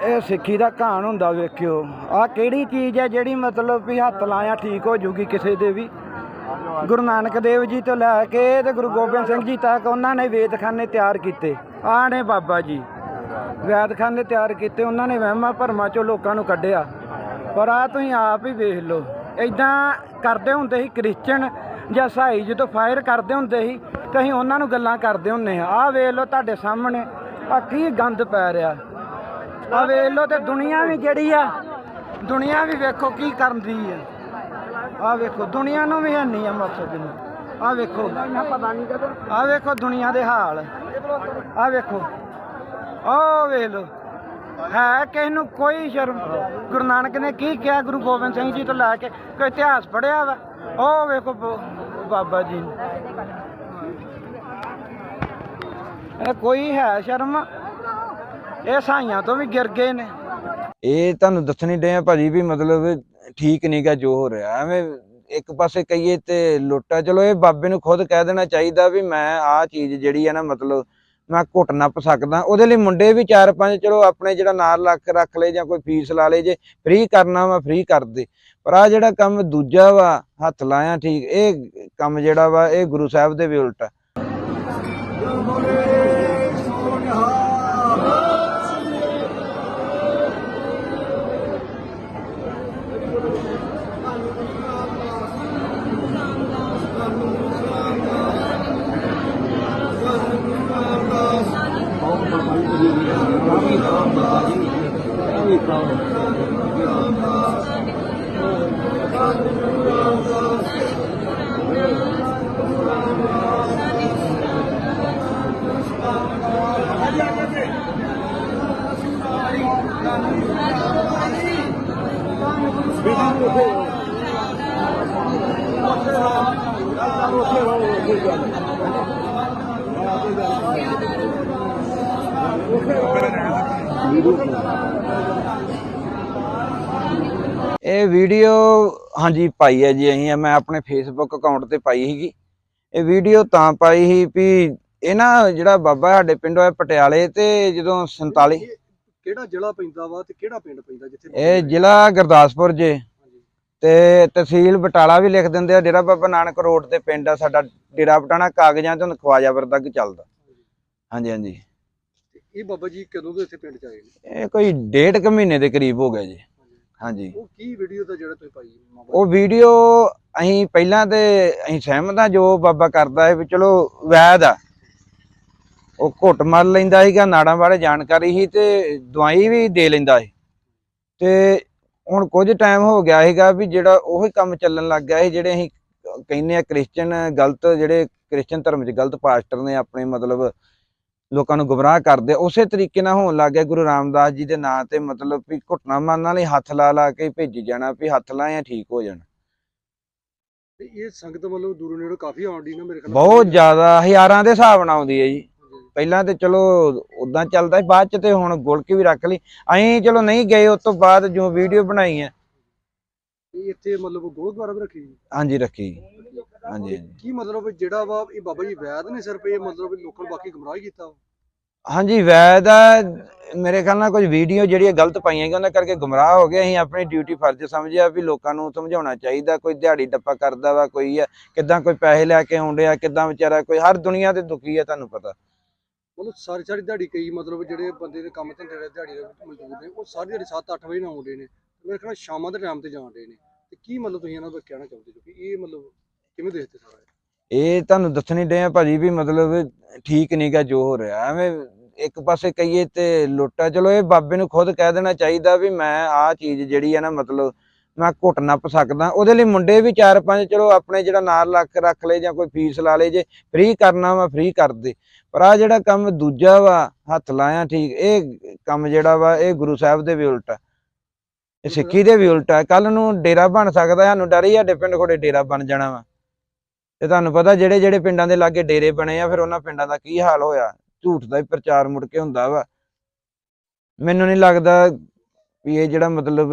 ਇਹ ਸਿੱਖੀ ਦਾ ਕਹਾਣ ਹੁੰਦਾ ਵੇਖਿਓ। ਆ ਕਿਹੜੀ ਚੀਜ਼ ਹੈ ਜਿਹੜੀ ਮਤਲਬ ਵੀ ਹੱਥ ਲਾਇਆ ਠੀਕ ਹੋ ਜੂਗੀ ਕਿਸੇ ਦੇ ਵੀ? ਗੁਰੂ ਨਾਨਕ ਦੇਵ ਜੀ ਤੋਂ ਲੈ ਕੇ ਤੇ ਗੁਰੂ ਗੋਬਿੰਦ ਸਿੰਘ ਜੀ ਤੱਕ ਉਹਨਾਂ ਨੇ ਵੇਦਖਾਨੇ ਤਿਆਰ ਕੀਤੇ। ਆਹ ਨੇ ਬਾਬਾ ਜੀ। ਵੇਦਖਾਨੇ ਤਿਆਰ ਕੀਤੇ, ਉਹਨਾਂ ਨੇ ਵਹਿਮਾਂ ਭਰਮਾਂ ਚੋਂ ਲੋਕਾਂ ਨੂੰ ਕੱਢਿਆ। ਪਰ ਆ ਤੁਸੀਂ ਆਪ ਹੀ ਵੇਖ ਲਓ। ਇਦਾਂ ਕਰਦੇ ਹੁੰਦੇ ਸੀ ਕ੍ਰਿਸਚਨ ਜਾਂ ਸਾਈ ਜਦੋਂ ਫਾਇਰ ਕਰਦੇ ਹੁੰਦੇ ਸੀ, ਤੇ ਅਸੀਂ ਉਹਨਾਂ ਨੂੰ ਗੱਲਾਂ ਕਰਦੇ ਹੁੰਨੇ ਆ। ਆਹ ਵੇਖ ਲਓ ਤੁਹਾਡੇ ਸਾਹਮਣੇ ਆ ਕੀ ਗੰਦ ਪੈ ਰਿਹਾ। ਆ ਵੇਖ ਲਓ ਤੇ ਦੁਨੀਆ ਵੀ ਜਿਹੜੀ ਆ? ਦੁਨੀਆ ਵੀ ਵੇਖੋ ਕੀ ਕਰਨ ਦੀ ਆ। ਆ ਵੇਖੋ, ਦੁਨੀਆ ਨੂੰ ਵੀ ਹੈਨੀ ਆ ਮਕਸਦ ਨੂੰ ਆ ਵੇਖੋ। ਪਤਾ ਆ ਵੇਖੋ ਦੁਨੀਆ ਦੇ ਹਾਲ। ਆ ਵੇਖੋ। ਆ ਵੇਖ ਲਓ। ਹੈ ਕਿਸ ਨੂੰ ਕੋਈ ਸ਼ਰਮ। ਗੁਰੂ ਨਾਨਕ ਨੇ ਕੀ ਕਿਹਾ? ਗੁਰੂ ਗੋਬਿੰਦ ਸਿੰਘ ਜੀ ਤੋਂ ਲੈ ਕੇ ਕੋਈ ਇਤਿਹਾਸ ਪੜਿਆ ਵਾ? ਉਹ ਵੇਖੋ ਬਾਬਾ ਜੀ ਕੋਈ ਹੈ ਸ਼ਰਮ? ਇਹ ਸਾਈਆਂ ਤੋਂ ਵੀ ਗਿਰ ਗਏ ਨੇ। ਇਹ ਤੁਹਾਨੂੰ ਦੱਸਣੀ ਡੇ ਆ ਭਾਜੀ ਵੀ ਮਤਲਬ ਠੀਕ ਨਹੀਂਗਾ ਜੋ ਹੋ ਰਿਹਾ। ਐਵੇਂ ਇੱਕ ਪਾਸੇ ਕਹੀਏ ਤੇ ਲੁੱਟਾ, ਚਲੋ ਇਹ ਬਾਬੇ ਨੂੰ ਖੁਦ ਕਹਿ ਦੇਣਾ ਚਾਹੀਦਾ ਵੀ ਮੈਂ ਆਹ ਚੀਜ਼ ਜਿਹੜੀ ਹੈ ਨਾ ਮਤਲਬ ਮੈਂ ਘੁੱਟ ਨੱਪ ਸਕਦਾ ਉਹਦੇ ਲਈ ਮੁੰਡੇ ਵੀ ਚਾਰ ਪੰਜ, ਚਲੋ ਆਪਣੇ ਜਿਹੜਾ ਨਾਲ ਲੱਖ ਰੱਖ ਲਏ ਜਾਂ ਕੋਈ ਫੀਸ ਲਾ ਲੇ ਜੇ ਫ੍ਰੀ ਕਰਨਾ ਵਾ ਫ੍ਰੀ ਕਰ ਦੇ। ਪਰ ਆ ਜਿਹੜਾ ਕੰਮ ਦੂਜਾ ਵਾ, ਹੱਥ ਲਾਇਆ ਠੀਕ, ਇਹ ਕੰਮ ਜਿਹੜਾ ਵਾ, ਇਹ ਗੁਰੂ ਸਾਹਿਬ ਦੇ ਵੀ ਉਲਟ ਆ ਇਹ ਵੀਡੀਓ ਹਾਂਜੀ ਪਾਈ ਹੈ ਜੀ ਅਸੀਂ ਮੈਂ ਆਪਣੇ ਫੇਸਬੁੱਕ ਅਕਾਊਂਟ ਤੇ ਪਾਈ ਸੀਗੀ। ਇਹ ਵੀਡੀਓ ਤਾਂ ਪਾਈ ਸੀ ਵੀ ਇਹ ਨਾ ਜਿਹੜਾ ਬਾਬਾ ਸਾਡੇ ਪਿੰਡੋਂ ਹੈ ਪਟਿਆਲੇ ਤੇ ਜਦੋਂ 47 ਇਹ ਕਿਹੜਾ ਜ਼ਿਲ੍ਹਾ ਪੈਂਦਾ ਵਾ ਤੇ ਕਿਹੜਾ ਪਿੰਡ ਪੈਂਦਾ ਜਿੱਥੇ ਇਹ ਜ਼ਿਲ੍ਹਾ ਗੁਰਦਾਸਪੁਰ ਜੇ। ਤੇ ਤਹਿਸੀਲ ਬਟਾਲਾ ਵੀ ਲਿਖ ਦਿੰਦੇ ਆ ਡੇਰਾ ਬਾਬਾ ਨਾਨਕ ਰੋਡ ਤੇ ਪਿੰਡ ਆ ਸਾਡਾ ਡੇਰਾ ਬਟਾਣਾ ਕਾਗਜ਼ਾਂ ਤੋਂ ਖਵਾਜਾਵਰ ਤੱਕ ਚੱਲਦਾ। ਹਾਂਜੀ ਹਾਂਜੀ। ਇਹ ਬਾਬਾ ਜੀ ਕਦੋਂ ਦੇ ਇੱਥੇ ਪਿੰਡ ਚ ਆਏ ਇਹ ਕੋਈ ਡੇਢ ਕੁ ਮਹੀਨੇ ਦੇ ਕਰੀਬ ਹੋ ਗਿਆ ਜੀ। ਹਾਂਜੀ। ਉਹ ਕੀ ਵੀਡੀਓ ਦਾ ਜਿਹੜਾ ਤੁਸੀਂ ਪਾਈ ਉਹ ਵੀਡੀਓ ਅਸੀਂ ਪਹਿਲਾਂ ਤੇ ਅਸੀਂ ਸਹਿਮਤ ਹਾਂ ਜੋ ਬਾਬਾ ਕਰਦਾ ਹੈ ਵੀ ਚਲੋ ਵੈਦ ਆ। ਉਹ ਘੁੱਟ ਮਰ ਲੈਂਦਾ ਸੀਗਾ ਨਾੜਾਂ ਬਾਰੇ ਜਾਣਕਾਰੀ ਸੀ ਤੇ ਦਵਾਈ ਵੀ ਦੇ ਲੈਂਦਾ ਸੀ। ਤੇ ਹੁਣ ਕੁਝ ਟਾਈਮ ਹੋ ਗਿਆ ਸੀਗਾ ਵੀ ਜਿਹੜਾ ਉਹੀ ਕੰਮ ਚੱਲਣ ਲੱਗ ਗਿਆ ਸੀ ਜਿਹੜੇ ਅਸੀਂ ਕਹਿੰਦੇ ਆ ਕ੍ਰਿਸਚੀਅਨ ਗਲਤ ਜਿਹੜੇ ਕ੍ਰਿਸਚੀਅਨ ਧਰਮ 'ਚ ਗਲਤ ਪਾਸਟਰ ਨੇ ਆਪਣੇ ਮਤਲਬ ਲੋਕਾਂ ਨੂੰ ਗੁੰਮਰਾਹ ਕਰਦੇ ਉਸੇ ਤਰੀਕੇ ਨਾਲ ਹੋਣ ਲੱਗ ਗਿਆ ਗੁਰੂ ਰਾਮਦਾਸ ਜੀ ਦੇ ਨਾਂ ਤੇ ਮਤਲਬ ਵੀ ਘੁੱਟਣਾ ਮਾਰਨ ਲਈ ਹੱਥ ਲਾ ਲਾ ਕੇ ਭੇਜੀ ਜਾਣਾ ਵੀ ਹੱਥ ਲਾਇਆ ਠੀਕ ਹੋ ਜਾਣਾ। ਤੇ ਇਹ ਸੰਗਤ ਮਤਲਬ ਦੂਰੋਂ ਨੇੜੋਂ ਕਾਫੀ ਆਉਂਦੀ ਨਾ ਮੇਰੇ ਖਿਆਲ ਬਹੁਤ ਜ਼ਿਆਦਾ ਹਜ਼ਾਰਾਂ ਦੇ ਹਿਸਾਬ ਨਾਲ ਆਉਂਦੀ ਹੈ ਜੀ। ਪਹਿਲਾਂ ਤੇ ਚਲੋ ਉਦਾਂ ਚੱਲਦਾ ਸੀ ਬਾਅਦ ਚ ਤੇ ਹੁਣ ਗੁਲਕੀ ਵੀ ਰੱਖ ਲਈ। ਅਸੀਂ ਚਲੋ ਨਹੀਂ ਗਏ ਉਸ ਤੋਂ ਬਾਅਦ ਜੋ ਵੀਡੀਓ ਬਣਾਈ ਹੈ। ਇੱਥੇ ਮਤਲਬ ਗੁਰਦੁਆਰਾ ਵੀ ਰੱਖੀ। ਹਾਂਜੀ ਰੱਖੀ। ਹਾਂਜੀ ਹਾਂਜੀ। ਕੀ ਮਤਲਬ ਜਿਹੜਾ ਵਾ ਇਹ ਬਾਬਾ ਜੀ ਵੈਦ ਨੇ ਸਿਰਫ ਇਹ ਮਤਲਬ ਲੋਕਾਂ ਨੂੰ ਬਾਕੀ ਗੁੰਮਰਾਹ ਹੀ ਕੀਤਾ ਵਾ? ਹਾਂਜੀ ਵੈਦ ਆ ਮੇਰੇ ਖਿਆਲ ਨਾਲ ਕੁਝ ਵੀਡੀਓ ਜਿਹੜੀਆਂ ਗਲਤ ਪਾਈਆਂ ਗਈਆਂ ਉਹਨਾਂ ਕਰਕੇ ਗੁੰਮਰਾਹ ਹੋ ਗਏ। ਅਸੀਂ ਆਪਣੀ ਡਿਊਟੀ ਫਰਜ਼ ਸਮਝਿਆ ਵੀ ਲੋਕਾਂ ਨੂੰ ਸਮਝਾਉਣਾ ਚਾਹੀਦਾ ਕੋਈ ਦਿਹਾੜੀ ਡੱਪਾ ਕਰਦਾ ਵਾ ਕੋਈ ਆ ਕਿਦਾਂ ਕੋਈ ਪੈਸੇ ਲੈ ਕੇ ਆਉਂਦੇ ਆ ਕਿਦਾਂ ਵਿਚਾਰਾ ਕੋਈ ਹਰ ਦੁਨੀਆ ਤੇ ਦੁਖੀ ਆ ਤੁਹਾਨੂੰ ਪਤਾ। ਮਤਲਬ ਸਾਰੀ ਸਾਰੀ ਦਿਹਾੜੀ ਕਈ ਮਤਲਬ ਜਿਹੜੇ ਬੰਦੇ ਦੇ ਕੰਮ ਧੰਦੇ ਦੇ ਦਿਹਾੜੀ ਦੇ ਮਜ਼ਦੂਰ ਨੇ ਉਹ ਸਾਰੀ ਦਿਹਾੜੀ 7-8 ਵਜੇ ਨਾਲ ਆਉਂਦੇ ਨੇ। ਮੇਰੇ ਖਿਆਲ ਨਾਲ ਸ਼ਾਮਾਂ ਦੇ ਟਾਈਮ ਤੇ ਜਾਂਦੇ ਨੇ। ਤੇ ਕੀ ਮਤਲਬ ਤੁਸੀਂ ਇਹਨਾਂ ਨੂੰ ਕਹਿਣਾ ਚਾਹੁੰਦੇ ਹੋ ਕਿ ਇਹ ਮਤਲਬ ਕਿਵੇਂ ਦੇਖਦੇ ਸਾਰਾ ਇਹ? ਤੁਹਾਨੂੰ ਦੱਸਣੀ ਡੇ ਆ ਭਾਜੀ ਵੀ ਮਤਲਬ ਠੀਕ ਨਹੀਂਗਾ ਜੋ ਹੋ ਰਿਹਾ। ਐਵੇਂ ਇੱਕ ਪਾਸੇ ਕਹੀਏ ਤੇ ਲੁੱਟਾ, ਚਲੋ ਇਹ ਬਾਬੇ ਨੂੰ ਖੁਦ ਕਹਿ ਦੇਣਾ ਚਾਹੀਦਾ ਵੀ ਮੈਂ ਆਹ ਚੀਜ਼ ਜਿਹੜੀ ਹੈ ਨਾ ਮਤਲਬ ਮੈਂ ਘੁੱਟ ਨੱਪ ਸਕਦਾ। ਉਹਦੇ ਲਈ ਮੁੰਡੇ ਵੀ ਚਾਰ ਪੰਜ, ਚਲੋ ਆਪਣੇ ਜਿਹੜਾ ਨਾਲ ਲੱਖ ਰੱਖ ਲਏ ਜਾਂ ਕੋਈ ਫੀਸ ਲਾ ਲਏ ਜੇ ਫ੍ਰੀ ਕਰਨਾ ਵਾ ਫ੍ਰੀ ਕਰ ਦੇ ਪਰ ਆ ਜਿਹੜਾ ਕੰਮ ਦੂਜਾ ਵਾ, ਹੱਥ ਲਾਇਆ ਠੀਕ, ਇਹ ਕੰਮ ਜਿਹੜਾ ਵਾ, ਇਹ ਗੁਰੂ ਸਾਹਿਬ ਦੇ ਵੀ ਉਲਟ ਆ। ਇਹ ਸਿੱਖੀ ਦੇ ਵੀ ਉਲਟ ਆ। ਕੱਲ ਨੂੰ ਡੇਰਾ ਬਣ ਸਕਦਾ, ਸਾਨੂੰ ਡਰ ਹੀ ਸਾਡੇ ਪਿੰਡ ਕੋਲੇ ਡੇਰਾ ਬਣ ਜਾਣਾ ਵਾ। ਤੇ ਤੁਹਾਨੂੰ ਪਤਾ ਜਿਹੜੇ ਜਿਹੜੇ ਪਿੰਡਾਂ ਦੇ ਲਾਗੇ ਡੇਰੇ ਬਣੇ ਆ, ਫਿਰ ਉਹਨਾਂ ਪਿੰਡਾਂ ਦਾ ਕੀ ਹਾਲ ਹੋਇਆ? ਝੂਠ ਦਾ ਹੀ ਪ੍ਰਚਾਰ ਮੁੜ ਕੇ ਹੁੰਦਾ ਵਾ। ਮੈਨੂੰ ਨਹੀਂ ਲੱਗਦਾ ਵੀ ਇਹ ਜਿਹੜਾ ਮਤਲਬ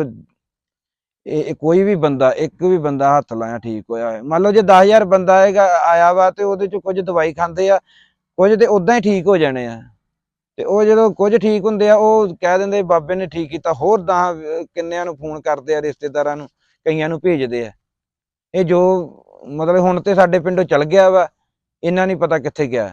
ਇਹ ਕੋਈ ਵੀ ਬੰਦਾ, ਇੱਕ ਵੀ ਬੰਦਾ ਹੱਥ ਲਾਇਆ ਠੀਕ ਹੋਇਆ ਹੈ ਮੰਨ ਲਓ ਜੇ 10000 ਬੰਦਾ ਆਏਗਾ ਆਇਆ ਵਾ ਤੇ ਉਹਦੇ ਚ ਕੁਝ ਦਵਾਈ ਖਾਂਦੇ ਆ, ਕੁਝ ਤੇ ਉਦਾਂ ਹੀ ਠੀਕ ਹੋ ਜਾਣੇ ਆ। ਤੇ ਉਹ ਜਦੋਂ ਕੁਝ ਠੀਕ ਹੁੰਦੇ ਆ, ਉਹ ਕਹਿ ਦਿੰਦੇ ਬਾਬੇ ਨੇ ਠੀਕ ਕੀਤਾ, ਹੋਰ ਦਾ ਕਿੰਨਿਆਂ ਨੂੰ ਫੋਨ ਕਰਦੇ ਆ, ਰਿਸ਼ਤੇਦਾਰਾਂ ਨੂੰ, ਕਈਆਂ ਨੂੰ ਭੇਜਦੇ ਆ। ਇਹ ਜੋ ਮਤਲਬ ਹੁਣ ਤੇ ਸਾਡੇ ਪਿੰਡੋਂ ਚਲ ਗਿਆ ਵਾ ਇਹਨਾਂ ਨਹੀਂ ਪਤਾ ਕਿੱਥੇ ਗਿਆ।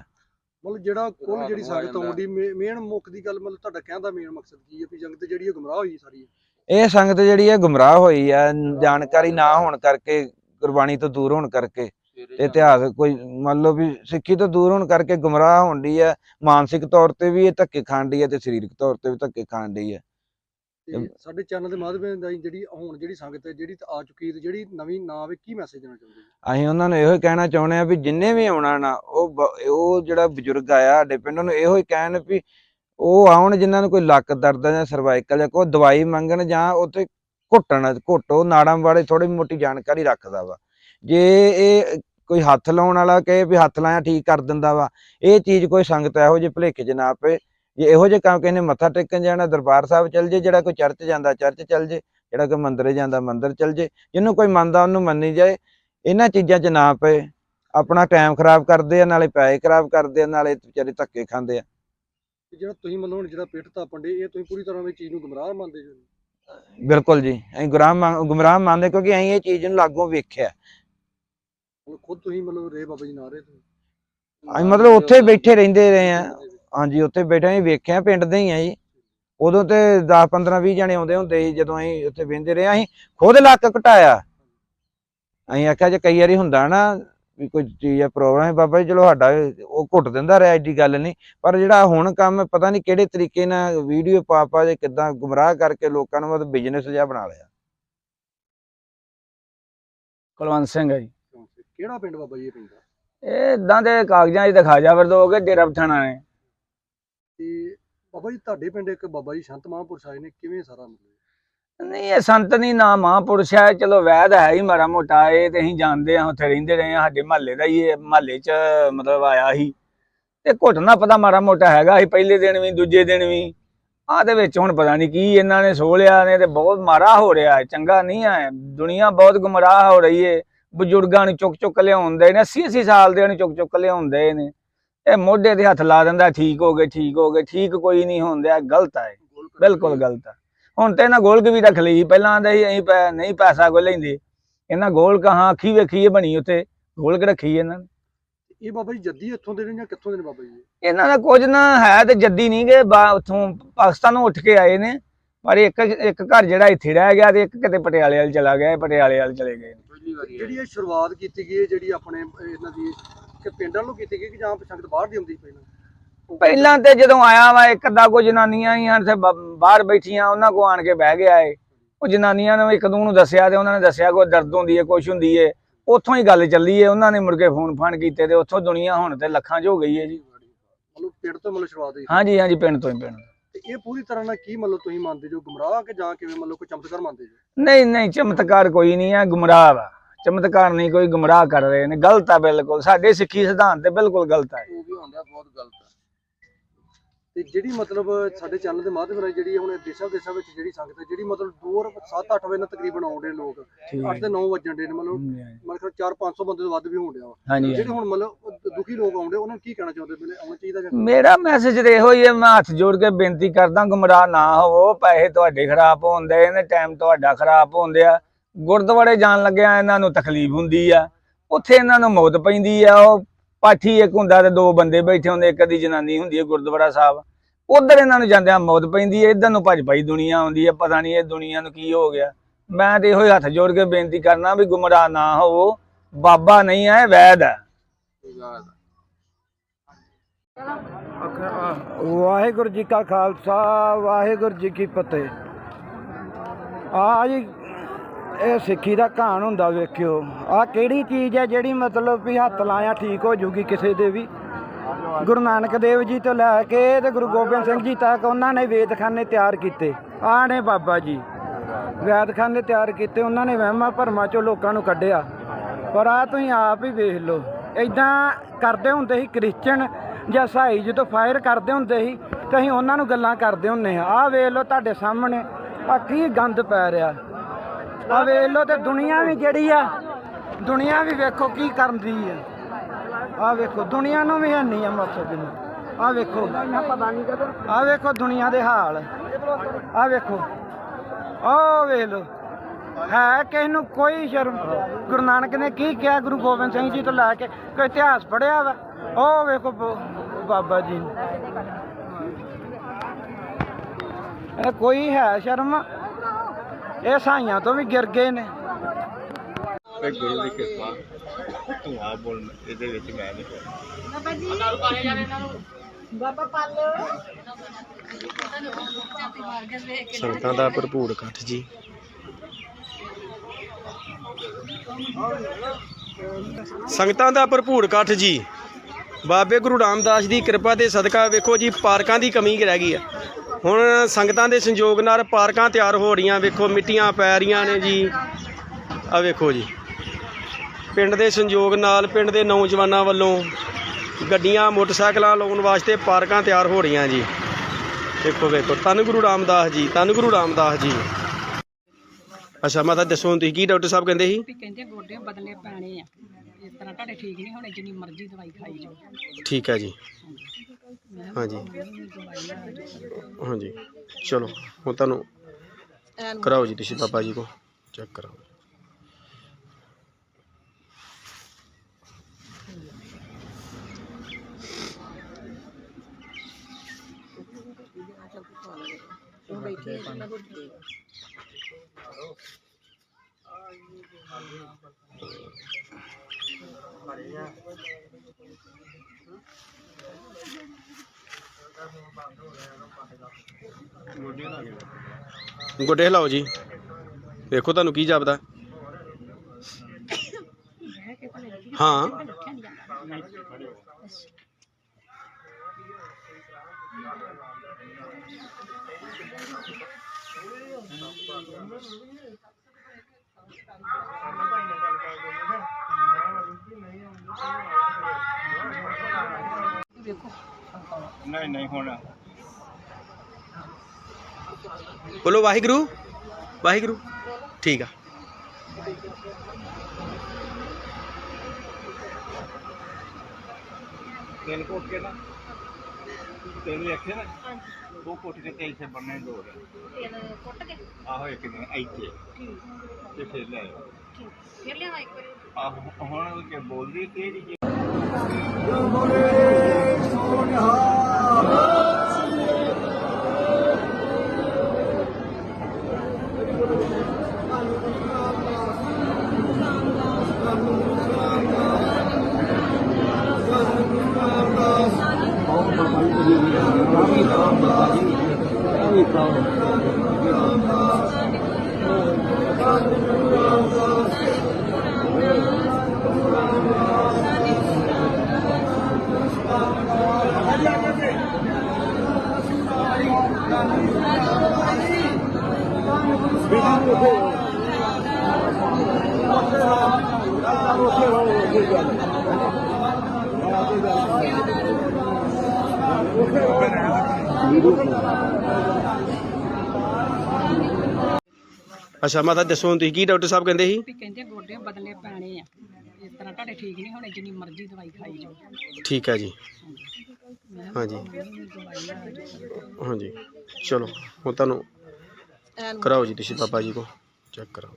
ਮਤਲਬ ਜਿਹੜਾ ਕੁੱਲ ਜਿਹੜੀ ਹੋ ਸੰਗਤ। ਆਉਂਦੀ ਮੇਨ ਮੁੱਖ ਦੀ ਗੱਲ ਮਤਲਬ ਤੁਹਾਡਾ ਕਹਿਣ ਦਾ ਮੇਨ ਮਕਸਦ ਕੀ ਹੈ ਵੀ ਜੰਗ ਤੇ ਜਿਹੜੀ ਹੈ ਗੁੰਮਰਾਹ ਹੋਈ ਸਾਰੀ? ਇਹ ਸੰਗਤ ਜਿਹੜੀ ਆ ਗੁੰਮਰਾਹ ਹੋਈ ਆ ਜਾਣਕਾਰੀ ਨਾ ਹੋਣ ਕਰਕੇ ਗੁਰਬਾਣੀ ਤੋਂ ਦੂਰ ਹੋਣ ਕਰਕੇ ਤੇ ਇਤਿਹਾਸ ਕੋਈ ਮੰਨ ਲਓ ਵੀ ਸਿੱਖੀ ਤੋਂ ਦੂਰ ਹੋਣ ਕਰਕੇ ਗੁੰਮਰਾਹ ਹੋਣ ਡਈ ਆ। ਮਾਨਸਿਕ ਤੌਰ ਤੇ ਵੀ ਇਹ ਧੱਕੇ ਖਾਣ ਡਈ ਆ ਤੇ ਸਰੀਰਕ ਤੌਰ ਤੇ ਵੀ ਧੱਕੇ ਖਾਣ ਡਈ ਆ। ਤੇ ਸਾਡੇ ਚੈਨਲ ਦੇ ਮਾਧਿਅਮ ਰਾਹੀਂ ਜਿਹੜੀ ਹੁਣ ਜਿਹੜੀ ਸੰਗਤ ਹੈ ਜਿਹੜੀ ਤਾਂ ਆ ਚੁੱਕੀ ਹੈ ਤੇ ਜਿਹੜੀ ਨਵੀਂ ਨਾ ਆਵੇ ਕੀ ਮੈਸੇਜ ਦੇਣਾ ਚਾਹੁੰਦੇ ਜੀ ਅਸੀਂ ਉਹਨਾਂ ਨੂੰ ਇਹੋ ਹੀ ਕਹਿਣਾ ਚਾਹੁੰਦੇ ਆ ਵੀ ਜਿੰਨੇ ਵੀ ਆਉਣਾ ਨਾ ਉਹ ਬ- ਉਹ ਜਿਹੜਾ ਬਜ਼ੁਰਗ ਆਇਆ ਸਾਡੇ ਪਿੰਡ ਨੂੰ ਇਹੋ ਹੀ ਕਹਿਣ ਵੀ ਉਹ ਆਉਣ ਜਿਨ੍ਹਾਂ ਨੂੰ ਕੋਈ ਲੱਕ ਦਰਦ ਆ ਜਾਂ ਸਰਵਾਈਕਲ ਜਾਂ ਕੋਈ ਦਵਾਈ ਮੰਗਣ ਜਾਂ ਉੱਥੇ ਘੁੱਟਣ ਘੁੱਟੋ ਨਾੜਾਂ ਬਾਰੇ ਥੋੜੀ ਮੋਟੀ ਜਾਣਕਾਰੀ ਰੱਖਦਾ ਵਾ। ਜੇ ਇਹ ਕੋਈ ਹੱਥ ਲਾਉਣ ਵਾਲਾ ਕਹੇ ਵੀ ਹੱਥ ਲਾਇਆ ਠੀਕ ਕਰ ਦਿੰਦਾ ਵਾ ਇਹ ਚੀਜ਼ ਕੋਈ ਸੰਗਤ ਇਹੋ ਜਿਹੇ ਭੁਲੇਖੇ 'ਚ ਨਾ ਪਏ। ਜੇ ਇਹੋ ਜਿਹੇ ਕੰਮ ਨੇ ਮੱਥਾ ਟੇਕਣ ਜਾਣਾ ਦਰਬਾਰ ਸਾਹਿਬ ਚੱਲ ਜੇ ਜਿਹੜਾ ਕੋਈ ਚਰਚ ਜਾਂਦਾ ਚਰਚ ਚੱਲ ਜੇ ਜਿਹੜਾ ਕੋਈ ਮੰਦਿਰ ਜਾਂਦਾ ਮੰਦਿਰ ਚੱਲ ਜੇ ਜਿਹਨੂੰ ਕੋਈ ਮੰਨਦਾ ਉਹਨੂੰ ਮੰਨੀ ਜਾਏ ਇਹਨਾਂ ਚੀਜ਼ਾਂ 'ਚ ਨਾ ਪਏ। ਆਪਣਾ ਟਾਈਮ ਖਰਾਬ ਕਰਦੇ ਆ ਨਾਲੇ ਪੈਸੇ ਖਰਾਬ ਕਰਦੇ ਆ ਨਾਲੇ ਵਿਚਾਰੇ ਧੱਕੇ ਖਾਂਦੇ ਆ। ਜਿਹੜਾ ਤੁਸੀਂ ਹੁਣ ਜਿਹੜਾ ਪਿੱਠ ਤਾਪਣ ਦੇ ਇਹ ਤੁਸੀਂ ਪੂਰੀ ਤਰ੍ਹਾਂ ਦੀ ਚੀਜ਼ ਨੂੰ ਗੁੰਮਰਾਹ ਮੰਨਦੇ ਜੋ ਬਿਲਕੁਲ ਜੀ ਅਸੀਂ ਗੁਰਾਹ ਮੰਨ- ਗੁੰਮਰਾਹ ਮੰਨਦੇ ਕਿਉਂਕਿ ਅਸੀਂ ਇਹ ਚੀਜ਼ ਨੂੰ ਲਾਗੋਂ ਵੇਖਿਆ। ਖੁਦ ਤੁਸੀਂ ਮਤਲਬ ਰੇ ਬਾਬਾ ਜੀ ਨਾ ਰਹੇ ਤੁਸੀਂ। ਅਸੀਂ ਮਤਲਬ ਉੱਥੇ ਬੈਠੇ ਰਹਿੰਦੇ ਰਹੇ ਆ। ਹਾਂਜੀ ਉੱਥੇ ਬੈਠੇ ਅਸੀਂ ਵੇਖਿਆ ਪਿੰਡ ਦੇ ਹੀ ਆ ਜੀ। ਉਦੋਂ ਤੇ 10 15 20 ਜਣੇ ਆਉਂਦੇ ਹੁੰਦੇ ਸੀ ਜਦੋਂ ਅਸੀਂ ਉੱਥੇ ਬਹਿੰਦੇ ਰਹੇ ਅਸੀਂ ਖੁਦ ਲੱਕ ਘਟਾਇਆ। ਅਸੀਂ ਆਖਿਆ ਜੇ ਕਈ ਵਾਰੀ ਹੁੰਦਾ ਨਾ ਵੀ ਕੋਈ ਚੀਜ਼ ਆ ਪ੍ਰੋਬਲਮ ਹੈ ਬਾਬਾ ਜੀ ਚਲੋ ਸਾਡਾ ਉਹ ਘੁੱਟ ਦਿੰਦਾ ਰਿਹਾ ਐਡੀ ਗੱਲ ਨਹੀਂ। ਪਰ ਜਿਹੜਾ ਹੁਣ ਕੰਮ ਪਤਾ ਨਹੀਂ ਕਿਹੜੇ ਤਰੀਕੇ ਨਾਲ ਵੀਡੀਓ ਪਾ ਪਾ ਜੇ ਕਿਦਾਂ ਗੁੰਮਰਾਹ ਕਰਕੇ ਲੋਕਾਂ ਨੂੰ ਮਤਲਬ ਬਿਜ਼ਨਸ ਜਿਹਾ ਬਣਾ ਲਿਆ। ਕੁਲਵੰਤ ਸਿੰਘ ਹੈ ਜੀ। ਕਿਹੜਾ ਪਿੰਡ ਬਾਬਾ ਜੀ ਇਹ ਪਿੰਡ? ਦਾ ਇਹ ਇਦਾਂ ਦੇ ਕਾਗਜ਼ਾਂ 'ਚ ਦਿਖਾ ਜਾ ਵਰਦੋਗੇ ਡੇਰਾ ਪਠਾਣਾ ਨੇ। ਤੇ ਬਾਬਾ ਜੀ, ਤੁਹਾਡੇ ਪਿੰਡ ਇੱਕ ਬਾਬਾ ਜੀ ਸੰਤ ਮਹਾਂਪੁਰਸ਼ ਆਏ ਨੇ, ਕਿਵੇਂ ਸਾਰਾ ਮਤਲਬ? ਨਹੀਂ, ਇਹ ਸੰਤ ਨਹੀਂ, ਨਾ ਮਹਾਂਪੁਰਸ਼ ਹੈ, ਚਲੋ ਵੈਦ ਹੈ ਹੀ ਮਾੜਾ ਮੋਟਾ, ਇਹ ਤੇ ਅਸੀਂ ਜਾਣਦੇ ਹਾਂ, ਉੱਥੇ ਰਹਿੰਦੇ ਰਹੇ ਹਾਂ, ਸਾਡੇ ਮਹੱਲੇ ਦਾ ਹੀ ਇਹ, ਮਹੱਲੇ 'ਚ ਮਤਲਬ ਆਇਆ ਸੀ। ਤੇ ਘੁੱਟਣਾ ਪਤਾ ਮਾੜਾ ਮੋਟਾ ਹੈਗਾ ਸੀ, ਪਹਿਲੇ ਦਿਨ ਵੀ, ਦੂਜੇ ਦਿਨ ਵੀ। ਆਹ ਦੇ ਵਿੱਚ ਹੁਣ ਪਤਾ ਨਹੀਂ ਕੀ ਇਹਨਾਂ ਨੇ ਸੋਲਿਆ ਨੇ, ਤੇ ਬਹੁਤ ਮਾਰਾ ਹੋ ਰਿਹਾ ਹੈ, ਚੰਗਾ ਨਹੀਂ ਹੈ, ਦੁਨੀਆ ਬਹੁਤ ਗੁੰਮਰਾਹ ਹੋ ਰਹੀ ਹੈ। ਬਜ਼ੁਰਗਾਂ ਨੂੰ ਚੁੱਕ ਚੁੱਕ ਲਿਆਉਂਦੇ ਨੇ 80 80 ਸਾਲ ਦੇ ਨੂੰ ਚੁੱਕ ਚੁੱਕ ਲਿਆਉਂਦੇ ਨੇ। ਇਹ ਮੋਢੇ ਤੇ ਹੱਥ ਲਾ ਦਿੰਦਾ ਠੀਕ ਹੋ ਗਏ ਠੀਕ ਹੋ ਗਏ ਠੀਕ ਕੋਈ ਨਹੀਂ ਹੁੰਦਾ ਗਲਤ ਹੈ ਬਿਲਕੁਲ ਗਲਤ ਹੈ ਹੁਣ ਤੇ ਇਹਨਾਂ ਗੋਲਕ ਵੀ ਰੱਖ ਲਈ ਪਹਿਲਾਂ ਆਂਦੇ ਸੀ ਅਸੀਂ ਨਹੀਂ ਪੈਸਾ ਕੋਈ ਲੈਂਦੇ। ਇਹਨਾਂ ਗੋਲ ਕਹਾਂ ਅੱਖੀ ਵੇਖੀ ਹੈ ਬਣੀ ਉੱਤੇ ਗੋਲਕ ਰੱਖੀ ਇਹਨਾਂ ਨੇ। ਇਹ ਬਾਬਾ ਜੀ ਜੱਦੀ ਇੱਥੋਂ ਦੇ ਨੇ ਜਾਂ ਕਿੱਥੋਂ ਦੇ ਨੇ ਬਾਬਾ ਜੀ? ਇਹਨਾਂ ਦਾ ਕੁਝ ਨਾ ਹੈ ਤੇ ਜੱਦੀ ਨਹੀਂ ਗਏ ਉੱਥੋਂ ਪਾਕਿਸਤਾਨੋਂ ਉੱਠ ਕੇ ਆਏ ਨੇ ਪਰ ਇੱਕ ਇੱਕ ਘਰ ਜਿਹੜਾ ਇੱਥੇ ਰਹਿ ਗਿਆ ਤੇ ਇੱਕ ਕਿਤੇ ਪਟਿਆਲੇ ਵਾਲ ਚਲਾ ਗਿਆ ਪਟਿਆਲੇ ਵਾਲ ਚਲੇ ਗਏ ਜਿਹੜੀ ਇਹ ਸ਼ੁਰੂਆਤ ਕੀਤੀ ਗਈ ਹੈ ਜਿਹੜੀ ਆਪਣੇ ਇਹਨਾਂ ਦੀ ਕਿ ਪਿੰਡਾਂ ਨੂੰ ਕੀਤੀ ਗਈ ਕਿ ਜਾਂ ਸੰਗਤ ਬਾਹਰ ਦੀ ਆਉਂਦੀ ਪਹਿਲਾਂ ਪਹਿਲਾਂ ਤੇ ਜਦੋਂ ਆਇਆ ਵਾ ਇੱਕ ਅੱਧਾ ਕੋ ਜਨਾਨੀਆਂ ਹੀ ਹਨ ਤੇ ਬਾਹਰ ਬੈਠੀਆਂ ਉਹਨਾਂ ਕੋ ਆਣ ਕੇ ਬਹਿ ਗਿਆ ਏ। ਉਹ ਜਨਾਨੀਆਂ ਨੇ ਇੱਕ ਦੂਜੇ ਨੂੰ ਦੱਸਿਆ ਤੇ ਉਹਨਾਂ ਨੇ ਦੱਸਿਆ ਕੋਈ ਦਰਦ ਹੁੰਦੀ ਏ ਕੁਛ ਹੁੰਦੀ ਏ। ਉੱਥੋਂ ਹੀ ਗੱਲ ਚੱਲੀ ਏ ਉਹਨਾਂ ਨੇ ਮੁੜ ਕੇ ਫੋਨ ਫਾਨ ਕੀਤੇ ਤੇ ਉੱਥੋਂ ਦੁਨੀਆ ਹੁਣ ਤੇ ਲੱਖਾਂ 'ਚ ਹੋ ਗਈ ਏ ਜੀ। ਮਤਲਬ ਪਿੰਡ ਤੋਂ ਮਤਲਬ ਸ਼ੁਰੂਆਤ ਹੋਈ ਹਾਂਜੀ ਹਾਂਜੀ ਪਿੰਡ ਤੋਂ ਹੀ ਪਿੰਡ। ਤੇ ਇਹ ਪੂਰੀ ਤਰ੍ਹਾਂ ਨਾਲ ਕੀ ਮਤਲਬ ਤੁਸੀਂ ਮੰਨਦੇ ਜੋ ਗੁੰਮਰਾਹ ਕਿ ਜਾਂ ਕਿਵੇਂ ਮਤਲਬ ਕੋਈ ਚਮਤਕਾਰ ਮੰਨਦੇ ਜੋ? ਨਹੀਂ ਨਹੀਂ ਚਮਤਕਾਰ ਕੋਈ ਨਹੀਂ ਹੈ ਗੁੰਮਰਾਹ ਵਾ। ਚਮਤਕਾਰ ਨਹੀਂ ਕੋਈ ਗੁੰਮਰਾਹ ਕਰ ਰਹੇ ਨੇ ਗਲਤ ਆ ਬਿਲਕੁਲ ਸਾਡੇ ਸਿੱਖੀ ਸਿਧਾਂਤ ਤੇ ਬਿਲਕੁਲ ਗਲਤ ਹੈ ਉਹ ਵੀ ਹੁੰਦਾ ਬਹੁਤ ਗਲਤ ਹੈ ਤੇ ਜਿਹੜੀ ਮਤਲਬ ਸਾਡੇ ਚੈਨਲ ਦੇ ਮਾਧਿਅਮ ਰਾਹੀਂ ਜਿਹੜੀ ਹੁਣ ਦੇਸ਼ਾਂ ਦੇਸ਼ਾਂ ਵਿੱਚ ਜਿਹੜੀ ਸੰਗਤ ਹੈ ਜਿਹੜੀ ਮਤਲਬ ਦੂਰ 7-8 ਵਜੇ ਨਾਲ ਤਕਰੀਬਨ ਆਉਂਦੇ ਲੋਕ ਠੀਕ 8 ਹੈ ਤੇ 9 ਵਜਣ ਦੇ ਨੇ ਮਤਲਬ ਹਾਂਜੀ ਮਤਲਬ ਖਿਆਲ 4-500 ਬੰਦੇ ਤੋਂ ਵੱਧ ਵੀ ਹੋਣ ਡਿਆ ਵਾ। ਹਾਂਜੀ ਜਿਹੜੇ ਹੁਣ ਮਤਲਬ ਉਹ ਦੁਖੀ ਲੋਕ ਆਉਂਦੇ ਉਹਨਾਂ ਨੂੰ ਕੀ ਕਹਿਣਾ ਚਾਹੁੰਦੇ ਨੇ ਆਉਣਾ ਚਾਹੀਦਾ ਜਾਂ ਮੇਰਾ ਮੈਸੇਜ ਤੇ ਇਹੋ ਹੀ ਹੈ ਮੈਂ ਹੱਥ ਜੋੜ ਕੇ ਬੇਨਤੀ ਕਰਦਾ ਗੁੰਮਰਾਹ ਨਾ ਹੋਵੋ ਪੈਸੇ ਤੁਹਾਡੇ ਖਰਾਬ ਹੁੰਦੇ ਨੇ ਟਾਈਮ ਤੁਹਾਡਾ ਖਰਾਬ ਹੁੰਦੇ ਆ ਗੁਰਦੁਆਰੇ ਜਾਣ ਲੱਗਿਆ ਇਹਨਾਂ ਨੂੰ ਤਕਲੀਫ ਹੁੰਦੀ ਆ। ਉੱਥੇ ਇਹਨਾਂ ਨੂੰ ਮੌਤ ਪੈਂਦੀ ਆ। ਉਹ ਪਾਠੀ ਇੱਕ ਹੁੰਦਾ ਤੇ ਦੋ ਬੰਦੇ ਬੈਠੇ ਹੁੰਦੇ, ਇੱਕ ਦੀ ਜਨਾਨੀ ਹੁੰਦੀ ਹੈ ਗੁਰਦੁਆਰਾ ਸਾਹਿਬ। ਉਧਰ ਇਹਨਾਂ ਨੂੰ ਜਾਂਦਿਆਂ ਮੌਤ ਪੈਂਦੀ ਹੈ ਇਧਰ ਨੂੰ ਭੱਜ ਭੱਜ ਦੁਨੀਆ ਆਉਂਦੀ ਹੈ ਪਤਾ ਨਹੀਂ ਇਹ ਦੁਨੀਆ ਨੂੰ ਕੀ ਹੋ ਗਿਆ। ਮੈਂ ਤੇ ਇਹੋ ਹੀ ਹੱਥ ਜੋੜ ਕੇ ਬੇਨਤੀ ਕਰਨਾ ਵੀ ਗੁੰਮਰਾਹ ਨਾ ਹੋਵੋ। ਬਾਬਾ ਨਹੀਂ ਹੈ ਵੈਦ ਹੈ ਵਾਹਿਗੁਰੂ ਜੀ ਕਾ ਖਾਲਸਾ, ਵਾਹਿਗੁਰੂ ਜੀ ਕੀ ਫਤਿਹ। ਆ ਇਹ ਸਿੱਖੀ ਦਾ ਕਹਾਣ ਹੁੰਦਾ ਵੇਖਿਓ। ਆ ਕਿਹੜੀ ਚੀਜ਼ ਹੈ ਜਿਹੜੀ ਮਤਲਬ ਵੀ ਹੱਥ ਲਾਇਆ ਠੀਕ ਹੋ ਜੂਗੀ ਕਿਸੇ ਦੇ ਵੀ? ਗੁਰੂ ਨਾਨਕ ਦੇਵ ਜੀ ਤੋਂ ਲੈ ਕੇ ਤੇ ਗੁਰੂ ਗੋਬਿੰਦ ਸਿੰਘ ਜੀ ਤੱਕ ਉਹਨਾਂ ਨੇ ਵੇਦਖਾਨੇ ਤਿਆਰ ਕੀਤੇ। ਆਹ ਨੇ ਬਾਬਾ ਜੀ। ਵੇਦਖਾਨੇ ਤਿਆਰ ਕੀਤੇ, ਉਹਨਾਂ ਨੇ ਵਹਿਮਾਂ ਭਰਮਾਂ ਚੋਂ ਲੋਕਾਂ ਨੂੰ ਕੱਢਿਆ। ਪਰ ਆ ਤੁਸੀਂ ਆਪ ਹੀ ਵੇਖ ਲਓ। ਇਦਾਂ ਕਰਦੇ ਹੁੰਦੇ ਸੀ ਕ੍ਰਿਸਚਨ ਜਾਂ ਸਾਈ ਜਦੋਂ ਫਾਇਰ ਕਰਦੇ ਹੁੰਦੇ ਸੀ, ਤੇ ਅਸੀਂ ਉਹਨਾਂ ਨੂੰ ਗੱਲਾਂ ਕਰਦੇ ਹੁੰਨੇ ਆ ਆਹ ਵੇਖ ਲਓ ਤੁਹਾਡੇ ਸਾਹਮਣੇ ਆ ਕੀ ਗੰਦ ਪੈ ਰਿਹਾ। ਆ ਵੇਖ ਲਓ ਤੇ ਦੁਨੀਆ ਵੀ ਜਿਹੜੀ ਆ? ਦੁਨੀਆ ਵੀ ਵੇਖੋ ਕੀ ਕਰਨ ਦੀ ਆ। ਆ ਵੇਖੋ, ਦੁਨੀਆ ਨੂੰ ਵੀ ਹੈ ਆ ਮਕਸਦ ਨੂੰ ਆ ਵੇਖੋ ਆ ਵੇਖੋ ਦੁਨੀਆ ਦੇ ਹਾਲ। ਆ ਵੇਖੋ, ਆ ਵੇਖ ਲਓ। ਹੈ ਕਿਸ ਨੂੰ ਕੋਈ ਸ਼ਰਮ ਗੁਰੂ ਨਾਨਕ ਨੇ ਕੀ ਕਿਹਾ? ਗੁਰੂ ਗੋਬਿੰਦ ਸਿੰਘ ਜੀ ਤੋਂ ਲੈ ਕੇ ਕੋਈ ਇਤਿਹਾਸ ਪੜਿਆ ਵਾ? ਉਹ ਵੇਖੋ ਬਾਬਾ ਜੀ ਨੂੰ। ਕੋਈ ਹੈ ਸ਼ਰਮ? ਇਹ ਸਾਈਆਂ ਤੋਂ ਵੀ ਗਿਰ ਗਏ ਨੇ। ਤੇ ਗੁਰੂ ਦੀ ਕਿਰਪਾ ਧੂਆ ਬੋਲ ਇਹਦੇ ਵਿੱਚ ਮੈਂ ਨਹੀਂ ਪਿਆ ਸੰਗਤਾਂ ਦਾ ਭਰਪੂਰ ਇਕੱਠ ਜੀ। ਸੰਗਤਾਂ ਦਾ ਭਰਪੂਰ ਇਕੱਠ ਜੀ। ਬਾਬੇ ਗੁਰੂ ਰਾਮਦਾਸ ਦੀ ਕਿਰਪਾ ਦੇ ਸਦਕਾ ਵੇਖੋ ਜੀ ਪਾਰਕਾਂ ਦੀ ਕਮੀ ਰਹਿ ਗਈ ਆ। ਹੁਣ ਸੰਗਤਾਂ ਦੇ ਸੰਯੋਗ ਨਾਲ ਪਾਰਕਾਂ ਤਿਆਰ ਹੋ ਰਹੀਆਂ, ਵੇਖੋ ਮਿੱਟੀਆਂ ਪੈ ਰਹੀਆਂ ਨੇ ਜੀ। ਆ ਵੇਖੋ ਜੀ। ਪਿੰਡ ਦੇ ਸੰਯੋਗ ਨਾਲ ਪਿੰਡ ਦੇ ਨੌਜਵਾਨਾਂ ਵੱਲੋਂ ਗੱਡੀਆਂ, ਮੋਟਰਸਾਈਕਲਾਂ ਲਾਉਣ ਵਾਸਤੇ ਪਾਰਕਾਂ ਤਿਆਰ ਹੋ ਰਹੀਆਂ ਜੀ। ਵੇਖੋ ਵੇਖੋ, ਧੰਨ ਗੁਰੂ ਰਾਮਦਾਸ ਜੀ, ਧੰਨ ਗੁਰੂ ਰਾਮਦਾਸ ਜੀ। ਅੱਛਾ, ਮਾਤਾ, ਦੱਸੋ ਤੁਸੀਂ ਕੀ ਡਾਕਟਰ ਸਾਹਿਬ ਕਹਿੰਦੇ ਸੀ? ਕਹਿੰਦੇ ਗੋਡੇ ਬਦਲੇ ਪੈਣੇ ਆ। ਇਸ ਤਰ੍ਹਾਂ ਤੁਹਾਡੇ ਠੀਕ ਨਹੀਂ ਹੋਣੇ ਜਿੰਨੀ ਮਰਜ਼ੀ ਦਵਾਈ ਖਾਈ ਜਾਓ। ਠੀਕ ਹੈ ਜੀ। ਹਾਂਜੀ। ਹਾਂਜੀ। ਚਲੋ ਹੁਣ ਤੁਹਾਨੂੰ ਕਰਾਓ ਜੀ ਤੁਸੀਂ ਬਾਬਾ ਜੀ ਕੋ ਚੈੱਕ ਕਰਾਓ। ਗੋਡੇ ਹਿਲਾਓ ਜੀ। ਦੇਖੋ ਤੁਹਾਨੂੰ ਕੀ ਜਾਪਦਾ। ਹਾਂ। ਨਹੀਂ ਨਹੀਂ ਹੁਣ ਬੋਲੋ ਵਾਹਿਗੁਰੂ ਵਾਹਿਗੁਰੂ ਠੀਕ ਆ ਤਿੰਨ ਕੋਟ ਕੇ ਨਾ? ਤਿੰਨ ਵੇਖੇ ਨਾ ਦੋ ਤੇ ਇੱਥੇ ਬੰਨੇ ਦੋ ਤਿੰਨ ਕੁੱਟ ਕੇ। ਆਹੋ ਇੱਕ ਦਿਨ ਇੱਥੇ। ਤੇ ਫਿਰ ਲੈ ਆਇਓ। ਫਿਰ ਲਿਆ ਇੱਕ ਵਾਰੀ। ਆਹੋ ਹੁਣ ਕਿ ਬੋਲਦੀ ਤੇਰੀ 别看我这，老师好，大家都听完我，啊，这个。ਅੱਛਾ ਮਾਤਾ ਦੱਸੋ ਹੁਣ ਤੁਸੀਂ ਕੀ ਡਾਕਟਰ ਸਾਹਿਬ ਕਹਿੰਦੇ ਸੀ? ਵੀ ਕਹਿੰਦੇ ਗੋਡੇ ਬਦਲੇ ਪੈਣੇ ਆ। ਇਸ ਤਰ੍ਹਾਂ ਤੁਹਾਡੇ ਠੀਕ ਨਹੀਂ ਹੋਣੇ ਜਿੰਨੀ ਮਰਜ਼ੀ ਦਵਾਈ ਖਾਈ ਜਾਓ। ਠੀਕ ਹੈ ਜੀ। ਹਾਂਜੀ। ਹਾਂਜੀ। ਚਲੋ ਹੁਣ ਤੁਹਾਨੂੰ ਕਰਾਓ ਜੀ ਤੁਸੀਂ ਬਾਬਾ ਜੀ ਕੋ ਚੈੱਕ ਕਰਾਓ।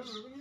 Look at